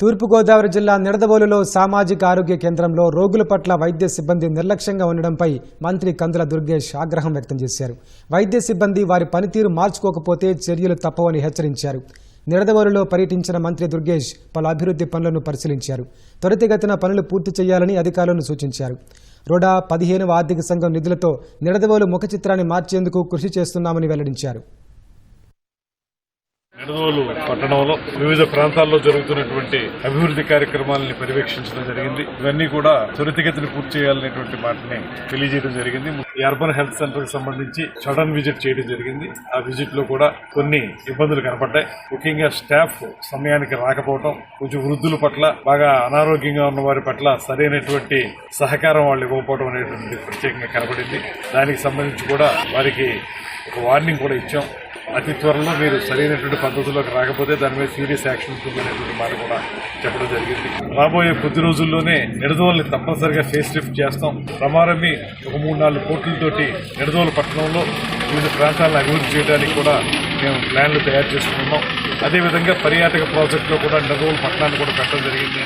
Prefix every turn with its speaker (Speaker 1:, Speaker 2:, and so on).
Speaker 1: తూర్పుగోదావరి జిల్లా నిడదవోలులో సామాజిక ఆరోగ్య కేంద్రంలో రోగుల పట్ల వైద్య సిబ్బంది నిర్లక్ష్యంగా ఉండడంపై మంత్రి కందుల దుర్గేష్ ఆగ్రహం వ్యక్తం చేశారు. వైద్య సిబ్బంది వారి పనితీరు మార్చుకోకపోతే చర్యలు తప్పవని హెచ్చరించారు. నిడదవోలులో పర్యటించిన మంత్రి దుర్గేష్ పలు అభివృద్ధి పనులను పరిశీలించారు. త్వరితగతిన పనులు పూర్తి చేయాలని అధికారులను సూచించారు. రోడా పదిహేనవ ఆర్థిక సంఘం నిధులతో నిడదవోలు ముఖ చిత్రాన్ని మార్చేందుకు కృషి చేస్తున్నామని వెల్లడించారు.
Speaker 2: ఎడదోలు పట్టణంలో వివిధ ప్రాంతాల్లో జరుగుతున్నటువంటి అభివృద్ధి కార్యక్రమాలని పర్యవేక్షించడం జరిగింది. ఇవన్నీ కూడా త్వరితగతిని పూర్తి చేయాలనేటువంటి మాటని తెలియజేయడం జరిగింది. అర్బన్ హెల్త్ సెంటర్కి సంబంధించి సడన్ విజిట్ చేయడం జరిగింది. ఆ విజిట్లో కూడా కొన్ని ఇబ్బందులు కనపడ్డాయి. ముఖ్యంగా స్టాఫ్ సమయానికి రాకపోవడం కొంచెం వృద్ధుల పట్ల బాగా అనారోగ్యంగా ఉన్న వారి పట్ల సరైనటువంటి సహకారం వాళ్ళు ఇవ్వకపోవడం అనేటువంటి ప్రత్యేకంగా కనపడింది. దానికి సంబంధించి కూడా వారికి ఒక వార్నింగ్ కూడా ఇచ్చాం. అతి త్వరలో మీరు సరైనటువంటి పద్ధతిలోకి రాకపోతే దాని మీద సీరియస్ యాక్షన్ ఉంటుందనేటువంటి మాట కూడా చెప్పడం జరిగింది. రాబోయే కొద్ది రోజుల్లోనే నిడదవల్ని తప్పనిసరిగా ఫేస్ లిఫ్ట్ చేస్తాం. ప్రమారమి ఒక మూడు నాలుగు కోట్లతోటి నిడదవల పట్టణంలో వివిధ ప్రాంతాలను అభివృద్ధి చేయడానికి కూడా మేము ప్లాన్లు తయారు చేసుకున్నాం. అదేవిధంగా పర్యాటక ప్రాజెక్టులో కూడా నిడదవల పట్టణాన్ని కూడా పెట్టడం జరిగింది.